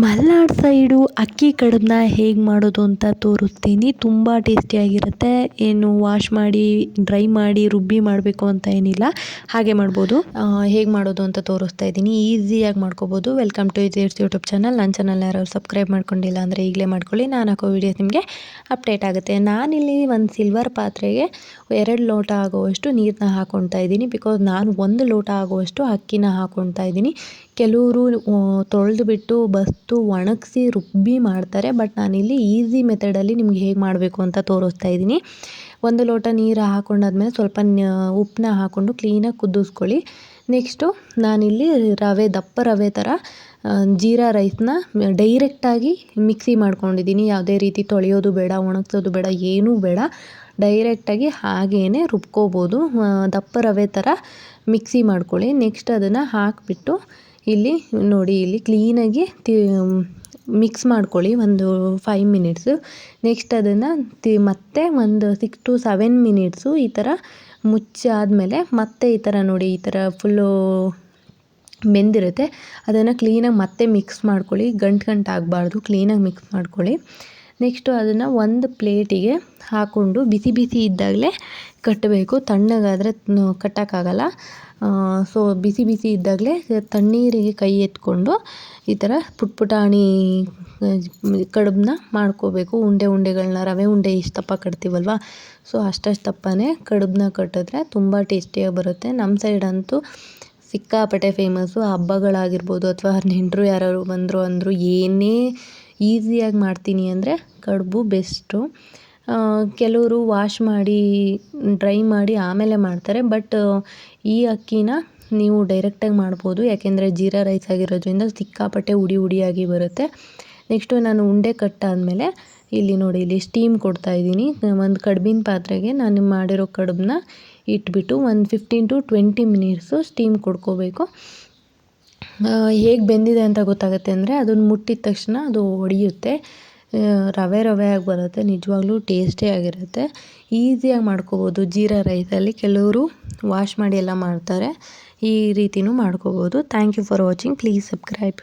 Malnad side ಅಕ್ಕಿ ಕಡುಬನ್ನ ಹೇಗೆ ಮಾಡೋದು ಅಂತ ತೋರಿಸ್ತೀನಿ. ತುಂಬ ಟೇಸ್ಟಿಯಾಗಿರುತ್ತೆ ಏನು ವಾಶ್ ಮಾಡಿ, ಡ್ರೈ ಮಾಡಿ, ರುಬ್ಬಿ ಮಾಡಬೇಕು ಅಂತ ಏನಿಲ್ಲ. ಹಾಗೆ ಮಾಡ್ಬೋದು. ಹೇಗೆ ಮಾಡೋದು ಅಂತ ತೋರಿಸ್ತಾ ಇದ್ದೀನಿ. ಈಸಿಯಾಗಿ ಮಾಡ್ಕೋಬೋದು. Welcome to is YouTube channel. ನನ್ನ ಚಾನಲ್ ಯಾರು ಸಬ್ಸ್ಕ್ರೈಬ್ ಮಾಡ್ಕೊಂಡಿಲ್ಲ ಅಂದರೆ ಈಗಲೇ ಮಾಡ್ಕೊಳ್ಳಿ. ನಾನು ಹಾಕೋ ವೀಡಿಯೋಸ್ ನಿಮಗೆ ಅಪ್ಡೇಟ್ ಆಗುತ್ತೆ. ನಾನಿಲ್ಲಿ ಒಂದು ಸಿಲ್ವರ್ ಪಾತ್ರೆಗೆ ಎರಡು ಲೋಟ ಆಗುವಷ್ಟು ನೀರನ್ನ ಹಾಕ್ಕೊಳ್ತಾ ಇದ್ದೀನಿ. ಬಿಕಾಸ್ ನಾನು ಒಂದು ಲೋಟ ಆಗುವಷ್ಟು ಅಕ್ಕಿನ ಹಾಕ್ಕೊಳ್ತಾ ಇದ್ದೀನಿ. ಕೆಲವರು ತೊಳೆದು ಬಿಟ್ಟು ಬಸ್ತು, ಒಣಗಿಸಿ, ರುಬ್ಬಿ ಮಾಡ್ತಾರೆ. ಬಟ್ ನಾನಿಲ್ಲಿ ಈಸಿ ಮೆಥಡಲ್ಲಿ ನಿಮ್ಗೆ ಹೇಗೆ ಮಾಡಬೇಕು ಅಂತ ತೋರಿಸ್ತಾ ಇದ್ದೀನಿ. ಒಂದು ಲೋಟ ನೀರು ಹಾಕೊಂಡಾದ್ಮೇಲೆ ಸ್ವಲ್ಪ ಉಪ್ಪನ್ನ ಹಾಕ್ಕೊಂಡು ಕ್ಲೀನಾಗಿ ಕುದಿಸ್ಕೊಳ್ಳಿ. ನೆಕ್ಸ್ಟು ನಾನಿಲ್ಲಿ ರವೆ, ದಪ್ಪ ರವೆ ಥರ ಜೀರಾ ರೈಸ್ನ ಡೈರೆಕ್ಟಾಗಿ ಮಿಕ್ಸಿ ಮಾಡ್ಕೊಂಡಿದ್ದೀನಿ. ಯಾವುದೇ ರೀತಿ ತೊಳೆಯೋದು ಬೇಡ, ಒಣಗಿಸೋದು ಬೇಡ, ಏನೂ ಬೇಡ. ಡೈರೆಕ್ಟಾಗಿ ಹಾಗೇ ರುಬ್ಕೋಬೋದು. ದಪ್ಪ ರವೆ ಥರ ಮಿಕ್ಸಿ ಮಾಡ್ಕೊಳ್ಳಿ. ನೆಕ್ಸ್ಟ್ ಅದನ್ನು ಹಾಕಿಬಿಟ್ಟು ಇಲ್ಲಿ ನೋಡಿ, ಇಲ್ಲಿ ಕ್ಲೀನಾಗಿ ತಿ ಮಿಕ್ಸ್ ಮಾಡ್ಕೊಳ್ಳಿ ಒಂದು ಫೈವ್ ಮಿನಿಟ್ಸು ನೆಕ್ಸ್ಟ್ ಅದನ್ನು ತಿ, ಮತ್ತೆ ಒಂದು ಸಿಕ್ಸ್ ಟು ಸೆವೆನ್ ಮಿನಿಟ್ಸು ಈ ಥರ ಮುಚ್ಚಾದಮೇಲೆ ಮತ್ತೆ ಈ ಥರ ನೋಡಿ, ಈ ಥರ ಫುಲ್ಲು ಬೆಂದಿರುತ್ತೆ. ಅದನ್ನು ಕ್ಲೀನಾಗಿ ಮತ್ತೆ ಮಿಕ್ಸ್ ಮಾಡ್ಕೊಳ್ಳಿ. ಗಂಟು ಗಂಟು ಆಗಬಾರ್ದು ಕ್ಲೀನಾಗಿ ಮಿಕ್ಸ್ ಮಾಡ್ಕೊಳ್ಳಿ. ನೆಕ್ಸ್ಟು ಅದನ್ನು ಒಂದು ಪ್ಲೇಟಿಗೆ ಹಾಕ್ಕೊಂಡು ಬಿಸಿ ಬಿಸಿ ಇದ್ದಾಗಲೇ ಕಟ್ಟಬೇಕು ತಣ್ಣಗಾದರೆ ಕಟ್ಟೋಕ್ಕಾಗಲ್ಲ. ಸೊ ಬಿಸಿ ಬಿಸಿ ಇದ್ದಾಗಲೇ ತಣ್ಣೀರಿಗೆ ಕೈ ಎತ್ಕೊಂಡು ಈ ಥರ ಪುಟ್ ಪುಟಾಣಿ ಕಡುಬನ್ನ ಮಾಡ್ಕೋಬೇಕು. ಉಂಡೆ ಉಂಡೆಗಳನ್ನ ರವೆ ಉಂಡೆ ಇಷ್ಟು ದಪ್ಪ ಕಟ್ತೀವಲ್ವ? ಸೊ ಅಷ್ಟಷ್ಟು ತಪ್ಪನೇ ಕಡುಬನ್ನ ಕಟ್ಟಿದ್ರೆ ತುಂಬ ಟೇಸ್ಟಿಯಾಗಿ ಬರುತ್ತೆ. ನಮ್ಮ ಸೈಡಂತೂ ಸಿಕ್ಕಾಪಟ್ಟೆ ಫೇಮಸ್ಸು ಹಬ್ಬಗಳಾಗಿರ್ಬೋದು ಅಥವಾ ನೆಂಟರು ಯಾರಾದ್ರು ಬಂದರು ಅಂದರು ಏನೇ ಈಸಿಯಾಗಿ ಮಾಡ್ತೀನಿ ಅಂದರೆ ಕಡುಬು ಬೆಸ್ಟು. ಕೆಲವರು ವಾಶ್ ಮಾಡಿ, ಡ್ರೈ ಮಾಡಿ ಆಮೇಲೆ ಮಾಡ್ತಾರೆ. ಬಟ್, ಈ ಅಕ್ಕಿನ ನೀವು ಡೈರೆಕ್ಟಾಗಿ ಮಾಡ್ಬೋದು. ಯಾಕೆಂದರೆ ಜೀರಾ ರೈಸ್ ಆಗಿರೋದ್ರಿಂದ ಸಿಕ್ಕಾಪಟ್ಟೆ ಉಡಿ ಉಡಿಯಾಗಿ ಬರುತ್ತೆ. ನೆಕ್ಸ್ಟು ನಾನು ಉಂಡೆ ಕಟ್ಟಾದಮೇಲೆ ಇಲ್ಲಿ ನೋಡಿ, ಇಲ್ಲಿ ಸ್ಟೀಮ್ ಕೊಡ್ತಾ ಇದ್ದೀನಿ. ಒಂದು ಕಡುಬಿನ ಪಾತ್ರೆಗೆ ನಾನು ಮಾಡಿರೋ ಕಡುಬನ್ನ ಇಟ್ಬಿಟ್ಟು ಒಂದು fifteen to twenty minutes steam ಕೊಡ್ಕೋಬೇಕು. ಹೇಗೆ ಬೆಂದಿದೆ ಅಂತ ಗೊತ್ತಾಗುತ್ತೆ ಅಂದರೆ ಅದನ್ನು ಮುಟ್ಟಿದ ತಕ್ಷಣ ಅದು ಒಡೆಯುತ್ತೆ. ರವೆ ರವೆ ಆಗಿ ಬರುತ್ತೆ, ನಿಜವಾಗ್ಲೂ ಟೇಸ್ಟೇ ಆಗಿರುತ್ತೆ. ಈಸಿಯಾಗಿ ಮಾಡ್ಕೋಬೋದು. ಜೀರಾ ರೈಸಲ್ಲಿ ಕೆಲವರು ವಾಶ್ ಮಾಡಿ ಎಲ್ಲ ಮಾಡ್ತಾರೆ. ಈ ರೀತಿಯೂ ಮಾಡ್ಕೋಬೋದು. Thank you for watching please subscribe